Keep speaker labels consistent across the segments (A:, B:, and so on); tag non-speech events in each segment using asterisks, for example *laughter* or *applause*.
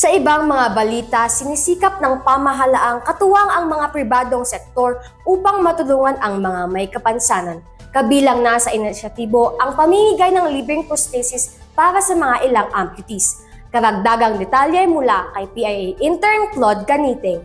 A: Sa ibang mga balita, sinisikap ng pamahalaang katuwang ang mga pribadong sektor upang matulungan ang mga may kapansanan. Kabilang na sa inisyatibo ang pamimigay ng libreng prosthesis para sa mga ilang amputees. Karagdagang detalye mula kay PIA intern Claude Ganiting.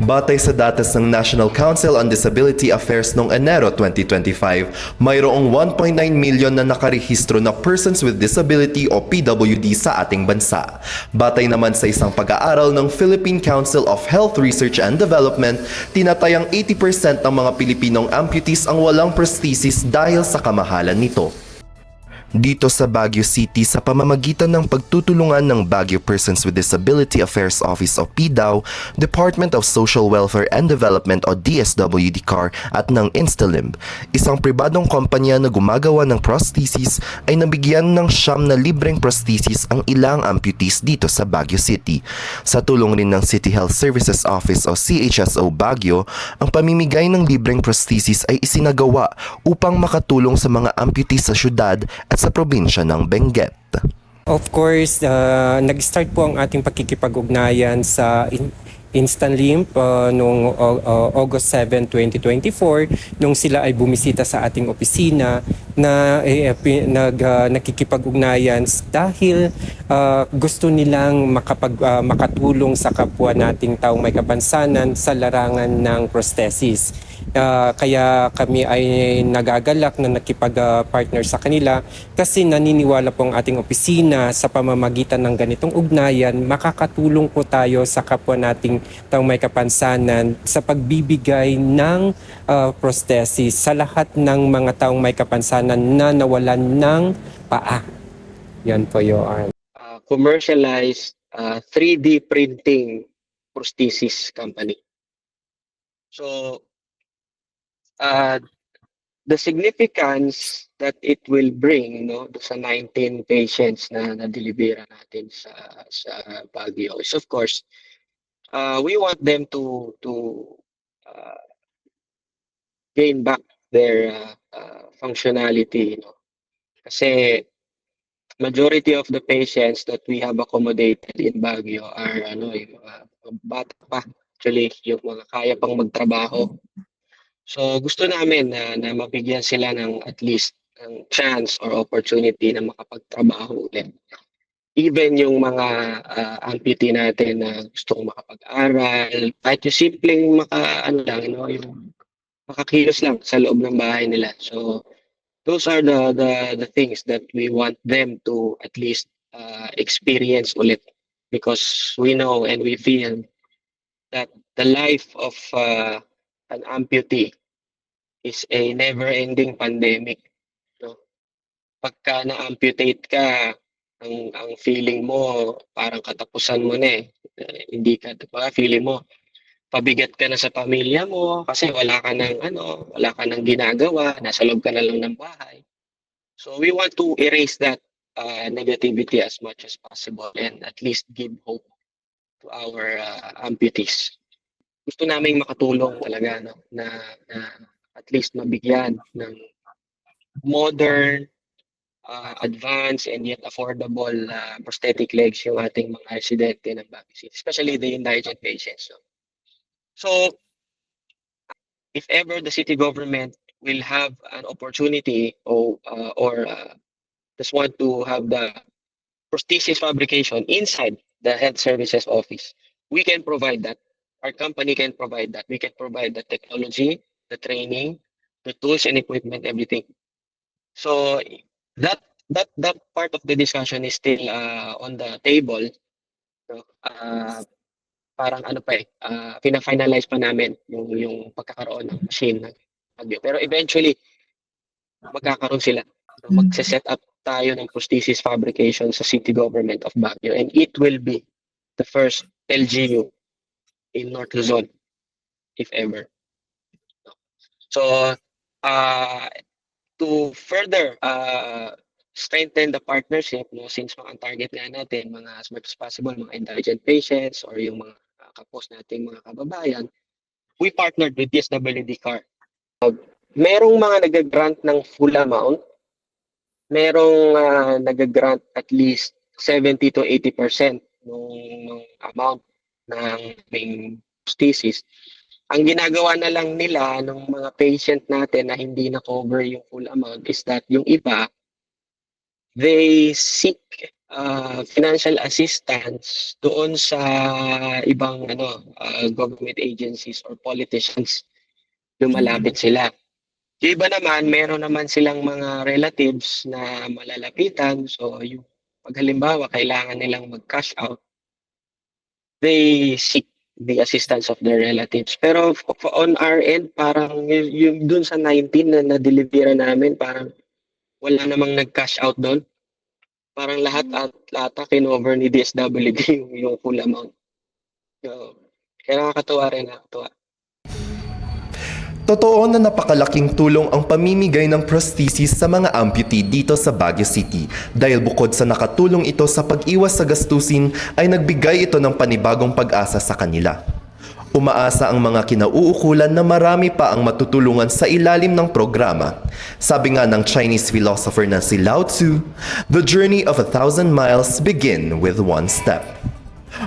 B: Batay sa datos ng National Council on Disability Affairs noong Enero 2025, mayroong 1.9 milyon na nakarehistro na persons with disability o PWD sa ating bansa. Batay naman sa isang pag-aaral ng Philippine Council of Health Research and Development, tinatayang 80% ng mga Pilipinong amputees ang walang prosthesis dahil sa kamahalan nito. Dito sa Baguio City sa pamamagitan ng pagtutulungan ng Baguio Persons with Disability Affairs Office o PDAO, Department of Social Welfare and Development o DSWD-CAR at ng Instalimb, isang pribadong kumpanya na gumagawa ng prosthesis ay nabigyan ng siyam na libreng prosthesis ang ilang amputees dito sa Baguio City. Sa tulong rin ng City Health Services Office o CHSO Baguio, ang pamimigay ng libreng prosthesis ay isinagawa upang makatulong sa mga amputees sa syudad at sa probinsya ng Benguet.
C: Of course, uh, nag-start po ang ating pakikipag-ugnayan sa in- Instant Limp uh, noong uh, uh, August 7, 2024 nung sila ay bumisita sa ating opisina na eh, pi- nag, uh, nakikipag-ugnayan dahil uh, gusto nilang makapag, uh, makatulong sa kapwa nating taong may kapansanan sa larangan ng prosthesis. Uh, kaya kami ay nagagalak na nakipag-partner sa kanila kasi naniniwala po ang ating opisina sa pamamagitan ng ganitong ugnayan, makakatulong po tayo sa kapwa nating taong may kapansanan sa pagbibigay ng uh, prosthesis sa lahat ng mga taong may kapansanan na nawalan ng paa. Yan po yun.
D: uh, commercialized uh, 3D printing prosthesis company. So, uh, the significance that it will bring no sa 19 patients na na-delibera natin sa sa Baguio. Is of course uh, we want them to to uh, gain back their uh, uh, functionality you know. Kasi majority of the patients that we have accommodated in Baguio are ano yung mga bata pa. Actually yung mga kaya pang magtrabaho so gusto namin na, na mabigyan sila ng at least ng chance or opportunity na makapagtrabaho ulit. Even yung mga uh, amputee natin na gustong makapag-aral kahit yung simpleng maka ano lang you know, yung makakilos lang sa loob ng bahay nila. So those are the the the things that we want them to at least uh, experience ulit. Because we know and we feel that the life of uh, an amputee is a never-ending pandemic. No? Pagka na-amputate ka, ang ang feeling mo parang katapusan mo na eh. Eh, hindi ka, baka feeling mo pabigat ka na sa pamilya mo kasi wala ka ng ano, wala ka ng ginagawa, nasa loob ka na lang ng bahay. So we want to erase that uh, negativity as much as possible and at least give hope to our uh, amputees. Gusto naming makatulong talaga no, na, na at least mabigyan ng modern, uh, advanced, and yet affordable uh, prosthetic legs yung ating mga residente ng Baguio especially the indigent patients. No? So, if ever the city government will have an opportunity or uh, or uh, just want to have the prosthesis fabrication inside the health services office, we can provide that. Our company can provide that. We can provide the technology, the training, the tools and equipment, everything. So that that that part of the discussion is still uh, on the table. So, uh, parang ano pa eh, uh, pina-finalize pa namin yung, yung pagkakaroon ng machine ng. Pero eventually, magkakaroon sila. So, magse-set up tayo ng prosthesis fabrication sa city government of Baguio and it will be the first LGU in North Luzon, if ever. So, uh, to further uh, strengthen the partnership, no, since mga target nga natin, mga as much as possible, mga indigent patients or yung mga uh, kapos nating mga kababayan, we partnered with DSWD CAR. Uh, merong mga nag-grant ng full amount, merong uh, nag-grant at least 70 to 80% nung, nung amount ng main prosthesis. Ang ginagawa na lang nila ng mga patient natin na hindi na cover yung full amount is that yung iba, they seek uh, financial assistance doon sa ibang ano uh, government agencies or politicians lumalapit sila. Yung iba naman, meron naman silang mga relatives na malalapitan. So, yung pag halimbawa, kailangan nilang mag-cash out, they seek the assistance of their relatives. Pero on our end, parang y- yung dun sa 19 na na-delivera namin, parang wala namang nag-cash out doon. Parang lahat at lata kinover ni DSWD *laughs* yung, yung full amount. So, kaya nakakatuwa rin, nakakatuwa.
B: Totoo na napakalaking tulong ang pamimigay ng prosthesis sa mga amputee dito sa Baguio City dahil bukod sa nakatulong ito sa pag-iwas sa gastusin ay nagbigay ito ng panibagong pag-asa sa kanila. Umaasa ang mga kinauukulan na marami pa ang matutulungan sa ilalim ng programa. Sabi nga ng Chinese philosopher na si Lao Tzu, The journey of a thousand miles begin with one step.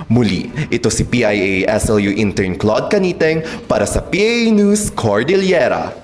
B: Muli, ito si PIA SLU intern Claude Caniteng para sa PIA News Cordillera.